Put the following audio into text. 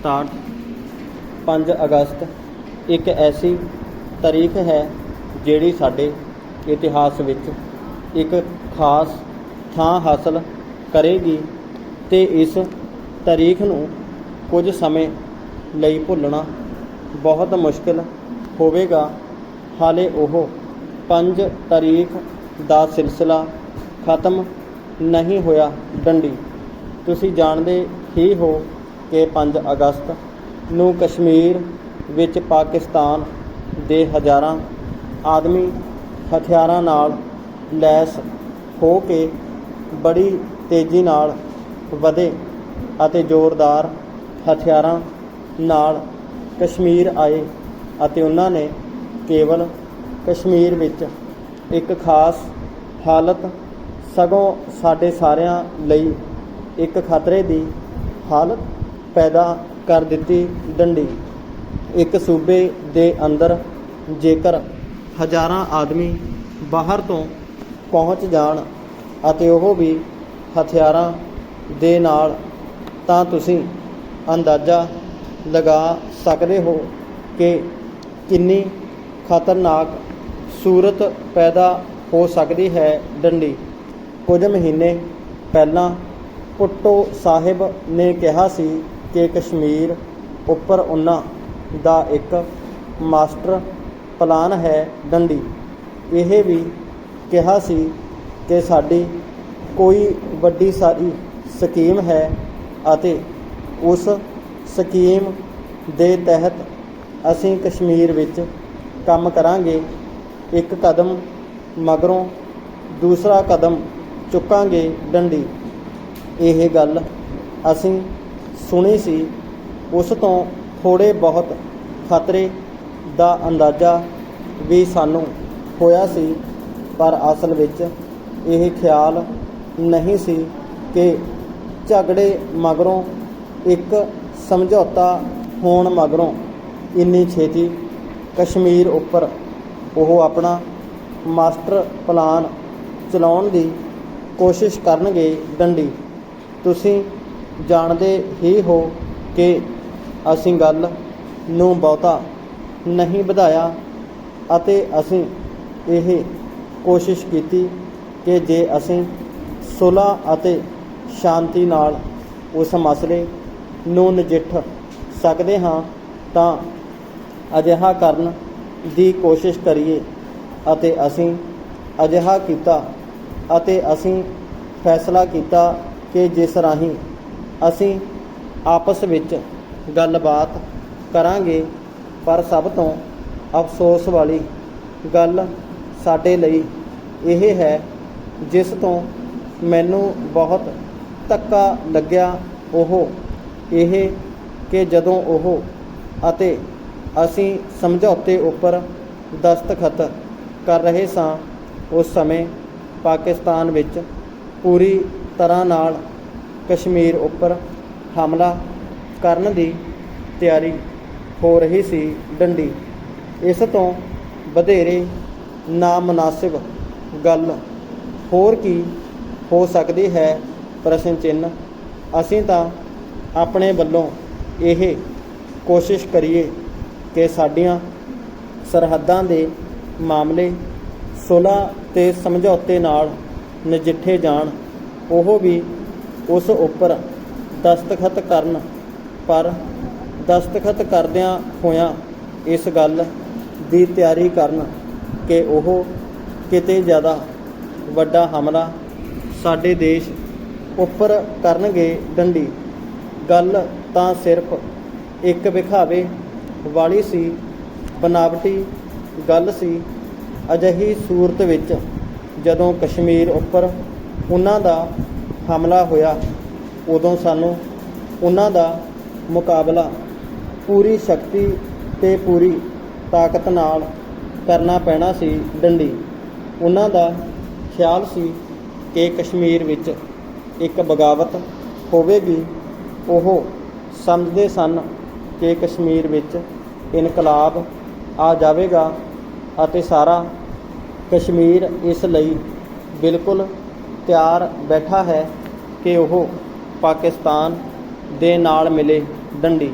Start 5 ਅਗਸਤ, ਇੱਕ ਐਸੀ ਤਾਰੀਖ ਹੈ ਜਿਹੜੀ ਸਾਡੇ ਇਤਿਹਾਸ ਵਿੱਚ ਇੱਕ ਖਾਸ ਥਾਂ ਹਾਸਲ ਕਰੇਗੀ ਤੇ ਇਸ ਤਾਰੀਖ ਨੂੰ ਕੁਝ ਸਮੇਂ ਲਈ ਭੁੱਲਣਾ ਬਹੁਤ ਮੁਸ਼ਕਿਲ ਹੋਵੇਗਾ। ਹਾਲੇ ਉਹ 5 ਤਾਰੀਖ ਦਾ ਸਿਲਸਿਲਾ ਖਤਮ ਨਹੀਂ ਹੋਇਆ, ਡੰਡੀ। ਤੁਸੀਂ ਜਾਣਦੇ ਹੀ ਹੋ ਕਿ 5 ਅਗਸਤ ਨੂੰ ਕਸ਼ਮੀਰ ਵਿੱਚ ਪਾਕਿਸਤਾਨ ਦੇ ਹਜ਼ਾਰਾਂ ਆਦਮੀ ਹਥਿਆਰਾਂ ਨਾਲ ਲੈਸ ਹੋ ਕੇ ਬੜੀ ਤੇਜ਼ੀ ਨਾਲ ਵਧੇ ਅਤੇ ਜ਼ੋਰਦਾਰ ਹਥਿਆਰਾਂ ਨਾਲ ਕਸ਼ਮੀਰ ਆਏ ਅਤੇ ਉਹਨਾਂ ਨੇ ਕੇਵਲ ਕਸ਼ਮੀਰ ਵਿੱਚ ਇੱਕ ਖਾਸ ਹਾਲਤ ਸਗੋਂ ਸਾਡੇ ਸਾਰਿਆਂ ਲਈ ਇੱਕ ਖਤਰੇ ਦੀ ਹਾਲਤ ਪੈਦਾ ਕਰ ਦਿੱਤੀ ਡੰਡੀ। ਇੱਕ ਸੂਬੇ ਦੇ ਅੰਦਰ ਜੇਕਰ ਹਜ਼ਾਰਾਂ ਆਦਮੀ ਬਾਹਰ ਤੋਂ ਪਹੁੰਚ ਜਾਣ ਅਤੇ ਉਹ ਵੀ ਹਥਿਆਰਾਂ ਦੇ ਨਾਲ, ਤਾਂ ਤੁਸੀਂ ਅੰਦਾਜ਼ਾ ਲਗਾ ਸਕਦੇ ਹੋ ਕਿ ਕਿੰਨੀ ਖਤਰਨਾਕ ਸੂਰਤ ਪੈਦਾ ਹੋ ਸਕਦੀ ਹੈ ਡੰਡੀ। ਕੁਝ ਮਹੀਨੇ ਪਹਿਲਾਂ ਪੁੱਟੋ ਸਾਹਿਬ ਨੇ ਕਿਹਾ ਸੀ ਕਿ ਕਸ਼ਮੀਰ ਉੱਪਰ ਉਹਨਾਂ ਦਾ ਇੱਕ ਮਾਸਟਰ ਪਲਾਨ ਹੈ ਡੰਡੀ। ਇਹ ਵੀ ਕਿਹਾ ਸੀ ਕਿ ਸਾਡੀ ਕੋਈ ਵੱਡੀ ਸਾਰੀ ਸਕੀਮ ਹੈ ਅਤੇ ਉਸ ਸਕੀਮ ਦੇ ਤਹਿਤ ਅਸੀਂ ਕਸ਼ਮੀਰ ਵਿੱਚ ਕੰਮ ਕਰਾਂਗੇ। ਇੱਕ ਕਦਮ ਮਗਰੋਂ ਦੂਸਰਾ ਕਦਮ ਚੁੱਕਾਂਗੇ ਡੰਡੀ। ਇਹ ਗੱਲ ਅਸੀਂ ਸੁਣੀ ਸੀ, ਉਸ ਤੋਂ ਥੋੜੇ ਬਹੁਤ ਖਤਰੇ ਦਾ ਅੰਦਾਜ਼ਾ ਵੀ ਸਾਨੂੰ ਹੋਇਆ ਸੀ, ਪਰ ਅਸਲ ਵਿੱਚ ਇਹ ਖਿਆਲ ਨਹੀਂ ਸੀ ਕਿ ਝਗੜੇ ਮਗਰੋਂ ਇੱਕ ਸਮਝੌਤਾ ਹੋਣ ਮਗਰੋਂ ਇੰਨੀ ਛੇਤੀ ਕਸ਼ਮੀਰ ਉੱਪਰ ਉਹ ਆਪਣਾ ਮਾਸਟਰ ਪਲਾਨ ਚਲਾਉਣ ਦੀ ਕੋਸ਼ਿਸ਼ ਕਰਨਗੇ ਡੰਡੀ। ਤੁਸੀਂ ਜਾਣਦੇ ਹੀ ਹੋ ਕਿ ਅਸੀਂ ਗੱਲ ਨੂੰ ਬਹੁਤਾ ਨਹੀਂ ਵਧਾਇਆ ਅਤੇ ਅਸੀਂ ਇਹ ਕੋਸ਼ਿਸ਼ ਕੀਤੀ ਕਿ ਜੇ ਅਸੀਂ ਸੁਲ੍ਹਾ ਅਤੇ ਸ਼ਾਂਤੀ ਨਾਲ ਉਸ ਮਸਲੇ ਨੂੰ ਨਜਿੱਠ ਸਕਦੇ ਹਾਂ, ਤਾਂ ਅਜਿਹਾ ਕਰਨ ਦੀ ਕੋਸ਼ਿਸ਼ ਕਰੀਏ ਅਤੇ ਅਸੀਂ ਅਜਿਹਾ ਕੀਤਾ ਅਤੇ ਅਸੀਂ ਫੈਸਲਾ ਕੀਤਾ ਕਿ ਜਿਸ ਰਾਹੀਂ ਅਸੀਂ ਆਪਸ ਵਿੱਚ ਗੱਲਬਾਤ ਕਰਾਂਗੇ, ਪਰ ਸਭ ਤੋਂ ਅਫਸੋਸ ਵਾਲੀ ਗੱਲ ਸਾਡੇ ਲਈ ਇਹ ਹੈ, ਜਿਸ ਤੋਂ ਮੈਨੂੰ ਬਹੁਤ ਧੱਕਾ ਲੱਗਿਆ ਉਹ ਇਹ ਕਿ ਜਦੋਂ ਉਹ ਅਤੇ ਅਸੀਂ ਸਮਝੌਤੇ ਉੱਪਰ ਦਸਤਖਤ ਕਰ ਰਹੇ ਸਾਂ, ਉਸ ਸਮੇਂ ਪਾਕਿਸਤਾਨ ਵਿੱਚ ਪੂਰੀ ਤਰ੍ਹਾਂ ਨਾਲ ਕਸ਼ਮੀਰ ਉੱਪਰ ਹਮਲਾ ਕਰਨ ਦੀ ਤਿਆਰੀ ਹੋ ਰਹੀ ਸੀ ਡੰਡੀ। ਇਸ ਤੋਂ ਵਧੇਰੇ ਨਾਮਨਾਸਿਬ ਗੱਲ ਹੋਰ ਕੀ ਹੋ ਸਕਦੀ ਹੈ? ਪ੍ਰਸ਼ਨ ਚਿੰਨ੍ਹ। ਅਸੀਂ ਤਾਂ ਆਪਣੇ ਵੱਲੋਂ ਇਹ ਕੋਸ਼ਿਸ਼ ਕਰੀਏ ਕਿ ਸਾਡੀਆਂ ਸਰਹੱਦਾਂ ਦੇ ਮਾਮਲੇ ਸੁਲ੍ਹਾ ਤੇ ਸਮਝੌਤੇ ਨਾਲ ਨਜਿੱਠੇ ਜਾਣ। ਉਹ ਵੀ ਉਸ ਉੱਪਰ ਦਸਤਖਤ ਕਰਨ ਪਰ ਦਸਤਖਤ ਕਰਦਿਆਂ ਹੋਇਆਂ ਇਸ ਗੱਲ ਦੀ ਤਿਆਰੀ ਕਰਨ ਕਿ ਉਹ ਕਿਤੇ ਜ਼ਿਆਦਾ ਵੱਡਾ ਹਮਲਾ ਸਾਡੇ ਦੇਸ਼ ਉੱਪਰ ਕਰਨਗੇ ਡੰਡੀ। ਗੱਲ ਤਾਂ ਸਿਰਫ ਇੱਕ ਵਿਖਾਵੇ ਵਾਲੀ ਸੀ, ਬਨਾਵਟੀ ਗੱਲ ਸੀ। ਅਜਿਹੀ ਸੂਰਤ ਵਿੱਚ ਜਦੋਂ ਕਸ਼ਮੀਰ ਉੱਪਰ ਉਹਨਾਂ ਦਾ ਹਮਲਾ ਹੋਇਆ, ਉਦੋਂ ਸਾਨੂੰ ਉਹਨਾਂ ਦਾ ਮੁਕਾਬਲਾ ਪੂਰੀ ਸ਼ਕਤੀ ਤੇ ਪੂਰੀ ਤਾਕਤ ਨਾਲ ਕਰਨਾ ਪੈਣਾ ਸੀ ਡੰਡੀ। ਉਹਨਾਂ ਦਾ ਖਿਆਲ ਸੀ ਕਿ ਕਸ਼ਮੀਰ ਵਿੱਚ ਇੱਕ ਬਗਾਵਤ ਹੋਵੇਗੀ। ਉਹ ਸਮਝਦੇ ਸਨ ਕਿ ਕਸ਼ਮੀਰ ਵਿੱਚ ਇਨਕਲਾਬ ਆ ਜਾਵੇਗਾ ਅਤੇ ਸਾਰਾ ਕਸ਼ਮੀਰ ਇਸ ਲਈ ਬਿਲਕੁਲ ਤਿਆਰ ਬੈਠਾ ਹੈ ਕਿ ਉਹ ਪਾਕਿਸਤਾਨ ਦੇ ਨਾਲ ਮਿਲੇ ਡੰਡੀ।